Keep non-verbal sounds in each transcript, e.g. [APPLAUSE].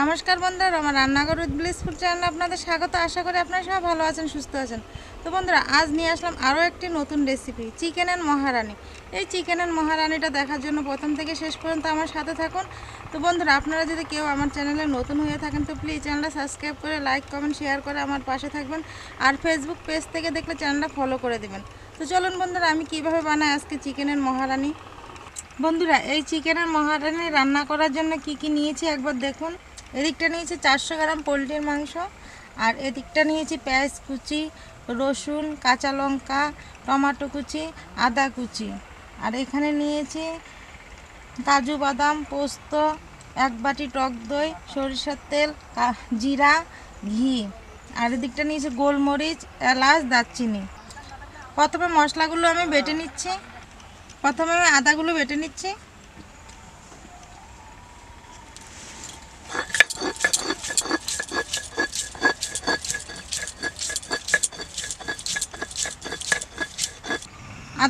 নমস্কার বন্ধুরা, আমার রান্নাঘর উইথ ব্লিসফুড চ্যানেলে আপনাদের স্বাগত। আশা করি আপনারা সবাই ভালো আছেন, সুস্থ আছেন। তো বন্ধুরা, আজ নিয়ে আসলাম আরও একটি নতুন রেসিপি চিকেন অ্যান্ড মহারানি এই চিকেন অ্যান্ড মহারানিটা দেখার জন্য প্রথম থেকে শেষ পর্যন্ত আমার সাথে থাকুন। তো বন্ধুরা, আপনারা যদি কেউ আমার চ্যানেলে নতুন হয়ে থাকেন, তো প্লিজ চ্যানেলটা সাবস্ক্রাইব করে লাইক কমেন্ট শেয়ার করে আমার পাশে থাকবেন। আর ফেসবুক পেজ থেকে দেখলে চ্যানেলটা ফলো করে দেবেন। তো চলুন বন্ধুরা, আমি কীভাবে বানাই আজকে চিকেনের মহারানি বন্ধুরা, এই চিকেন চিকেনের মহারানি রান্না করার জন্য কি কি নিয়েছি একবার দেখুন। এদিকটা নিয়েছি চারশো গ্রাম পোলট্রির মাংস, আর এদিকটা নিয়েছি পেঁয়াজ কুচি, রসুন, কাঁচা লঙ্কা, টমেটো কুচি, আদা কুচি। আর এখানে নিয়েছি কাজু বাদাম, পোস্ত, এক বাটি টক দই, সরিষার তেল জিরা, ঘি। আর এদিকটা নিয়েছি গোলমরিচ, এলাচ, দারচিনি। প্রথমে মশলাগুলো আমি বেটে নিচ্ছি। প্রথমে আমি আদাগুলো বেটে নিচ্ছি।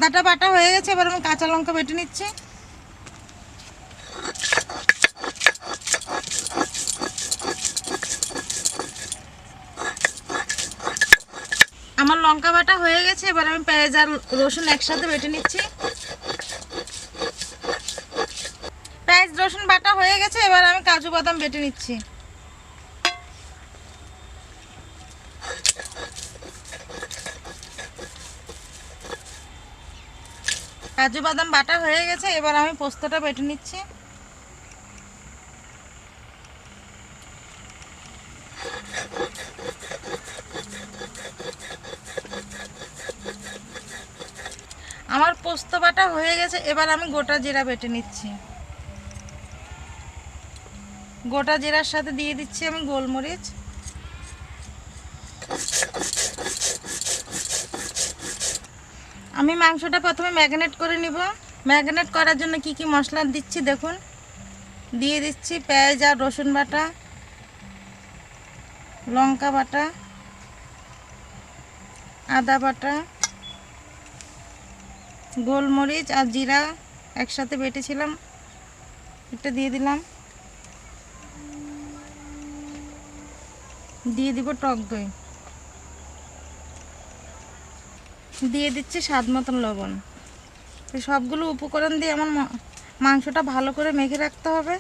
আদাটা বাটা হয়ে গেছে, এবার আমি কাঁচা লঙ্কা বেটে নিচ্ছি। আমার লঙ্কা বাটা হয়ে গেছে, এবার আমি পেঁয়াজ আর রসুন একসাথে বেটে নিচ্ছি। পেঁয়াজ রসুন বাটা হয়ে গেছে, এবার আমি কাজু বাদাম বেটে নিচ্ছি। কাজু বাদাম বাটা হয়ে গেছে, এবার আমি পোস্তটা বেটে নিচ্ছি। আমার পোস্ত বাটা হয়ে গেছে, এবার আমি গোটা জিরা বেটে নিচ্ছি। গোটা জিরার সাথে দিয়ে দিচ্ছি আমি গোলমরিচ। আমি মাংসটা প্রথমে ম্যাগনেট করে নিব। ম্যাগনেট করার জন্য কি কি মশলা দিচ্ছি দেখুন। দিয়ে দিচ্ছি পেঁয়াজ আর রসুন বাটা, লঙ্কা বাটা, আদা বাটা, গোলমরিচ আর জিরা একসাথে বেটেছিলাম। এটা দিয়ে দিলাম। দিয়ে দিব টক দই। দিয়ে দিচ্ছি স্বাদ মতন লবণ। সবগুলো উপকরণ দিয়ে আমার মাংসটা ভালো করে মেখে রাখতে হবে।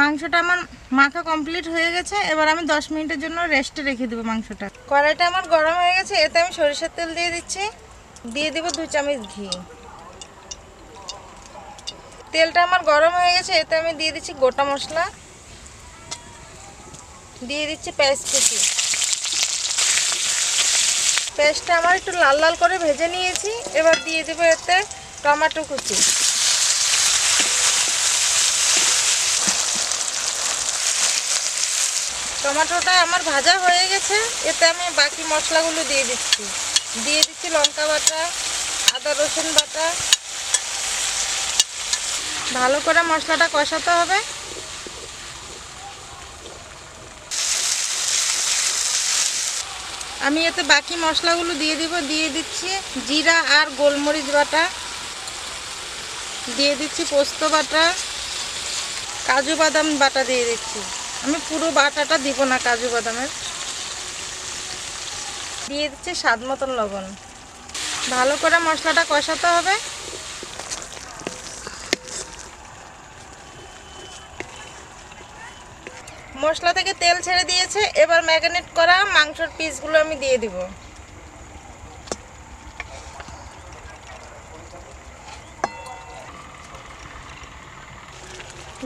মাংসটা আমার মাখা কমপ্লিট হয়ে গেছে। এবার আমি দশ মিনিটের জন্য রেস্টে রেখে দেবো মাংসটা। কড়াইটা আমার গরম হয়ে গেছে, এতে আমি সরিষার তেল দিয়ে দিচ্ছি। দিয়ে দিব দু চামচ ঘি। তেলটা আমার গরম হয়ে গেছে, এতে আমি দিয়ে দিচ্ছি গোটা মশলা। দিয়ে দিচ্ছি পেঁয়াজ কুচি। পেঁয়াজটা আমার একটু লাল লাল করে ভেজে নিয়েছি। এবার দিয়ে দেবো এতে টমেটো কুচি। টমেটোটা আমার ভাজা হয়ে গেছে। এতে আমি বাকি মশলাগুলো দিয়ে দিচ্ছি। দিয়ে দিচ্ছি লঙ্কা বাটা, আদা রসুন বাটা। ভালো করে মশলাটা কষাতে হবে। আমি এতে বাকি মশলাগুলো দিয়ে দিব, দিয়ে দিচ্ছি জিরা আর গোলমরিচ বাটা, দিয়ে দিচ্ছি পোস্ত বাটা, কাজু বাদাম বাটা দিয়ে দিচ্ছি। আমি পুরো বাটাটা দিব না কাজু বাদামের। দিয়ে দিচ্ছি স্বাদ মতন লবণ। ভালো করে মশলাটা কষাতে হবে। মশলা থেকে তেল ছেড়ে দিয়েছে, এবার ম্যাগনেট করা মাংসর পিসগুলো আমি দিয়ে দিব।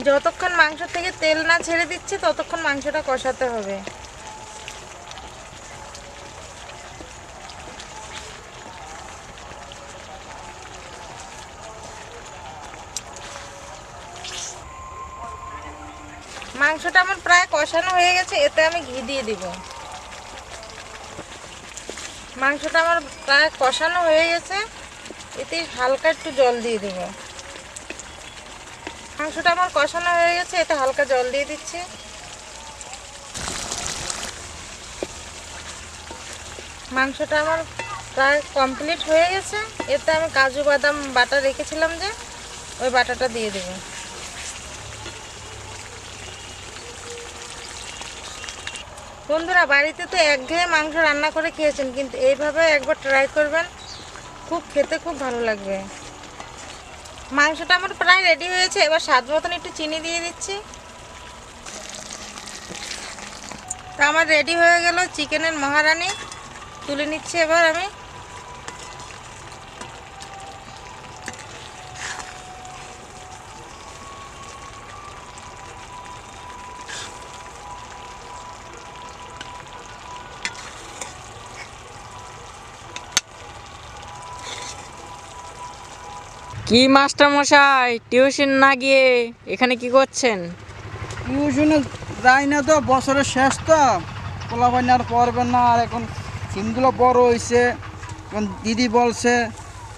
যতক্ষণ মাংস থেকে তেল না ছেড়ে দিচ্ছে, ততক্ষণ মাংসটা কষাতে হবে। মাংসটা আমার প্রায় কষানো হয়ে গেছে, এতে আমি ঘি দিয়ে দিব। মাংসটা আমার প্রায় কষানো হয়ে গেছে, এতে হালকা একটু জল দিয়ে দেব। মাংসটা আমার কষানো হয়ে গেছে, এতে হালকা জল দিয়ে দিচ্ছি। মাংসটা আমার প্রায় কমপ্লিট হয়ে গেছে, এতে আমি কাজু বাদাম বাটা রেখেছিলাম যে, ওই বাটাটা দিয়ে দেবে। বন্ধুরা, বাড়িতে তো একঘেয়ে মাংস রান্না করে খেয়েছেন, কিন্তু এইভাবে একবার ট্রাই করবেন, খুব খেতে খুব ভালো লাগবে। মাংসটা আমার প্রায় রেডি হয়েছে, এবার স্বাদ মতন একটু চিনি দিয়ে দিচ্ছি। তা আমার রেডি হয়ে গেল, চিকেনের মহারানি। তুলে নিচ্ছি এবার আমি। কি মাস্টার মশাই টিউশন না গিয়ে এখানে কি করছেন? টিউশনে যাই না তো বছরের শেষ তো। পোলাপাইন আর পড়বে না আর এখন সিমগুলো বড় হয়েছে এখন দিদি বলছে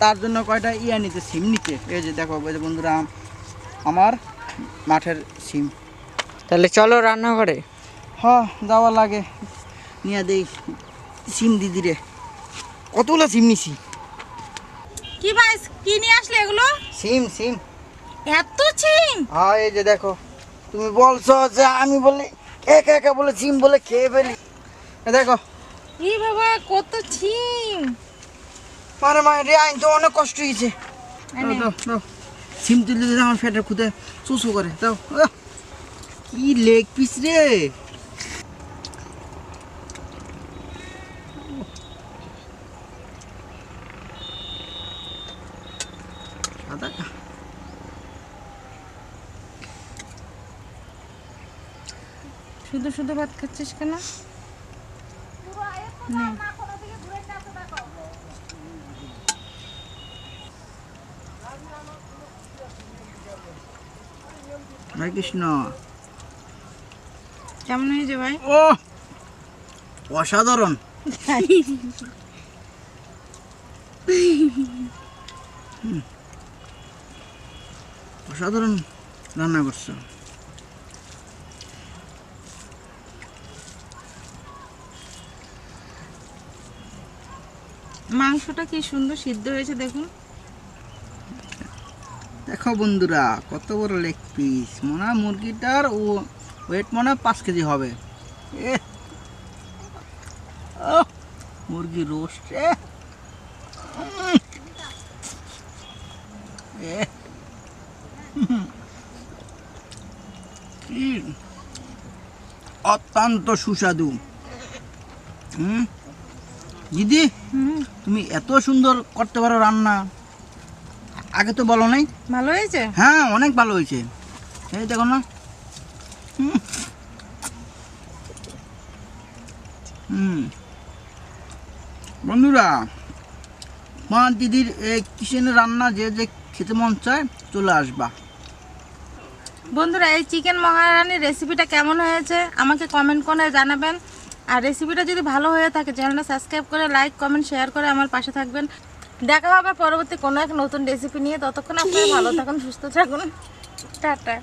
তার জন্য কয়টা ইয়া নিতে সিম নিতে। এই যে দেখো এই যে বন্ধুরা আমার মাঠের সিম। তাহলে চলো রান্নাঘরে। হ যাওয়া লাগে। নিয়ে দেই সিম দিদিরে। কতগুলো সিম নিছি? কি ভাই কি নিয়ে আসলে এগুলো? সিম সিম। এত চিন হ্যাঁ এই যে দেখো তুমি বলছো যে আমি বলে একা একা বলে সিম বলে খেয়ে ফেলি। এ দেখো। ই বাবা কত চিন মানে মানে রে আইন তো অনেক কষ্ট হয়েছে। দাও, দাও, দাও। সিম তুলে দিলে আমার পেটের খুদে চুচু করে। দাও কি লেগ পিস রে। সাদা শুধু শুধু ভাত খাচ্ছিস কেন। হরে কৃষ্ণ। কেমন হয়েছে ভাই? ও অসাধারণ। হুম। [LAUGHS] অসাধারণ রান্না করছ। মাংসটা কি সুন্দর সিদ্ধ হয়েছে দেখুন। দেখো বন্ধুরা কত বড় লেগ পিস। মনে হয় মুরগিটার ও ওয়েট মনে হয় পাঁচ কেজি হবে। মুরগি রোস্ট এ। অত্যন্ত সুস্বাদু। হুম? দিদি তুমি এত সুন্দর করতে পারো রান্না। আগে তো বলো নাই। ভালো হয়েছে? হ্যাঁ অনেক ভালো হয়েছে। এই দেখো না। হুম। বন্ধুরা মা দিদির এই কিচেনের রান্না যে যে খেতে মন চায় চলে আসবা। বন্ধুরা, এই চিকেন মহারানির রেসিপিটা কেমন হয়েছে? আমাকে কমেন্ট করে জানাবেন। আর রেসিপিটা যদি ভালো হয়ে থাকে চ্যানেলটা সাবস্ক্রাইব করে লাইক কমেন্ট শেয়ার করে আমার পাশে থাকবেন। দেখা হবে পরবর্তী কোনো এক নতুন রেসিপি নিয়ে। ততক্ষণ আপনারা ভালো থাকুন, সুস্থ থাকুন। টাটা।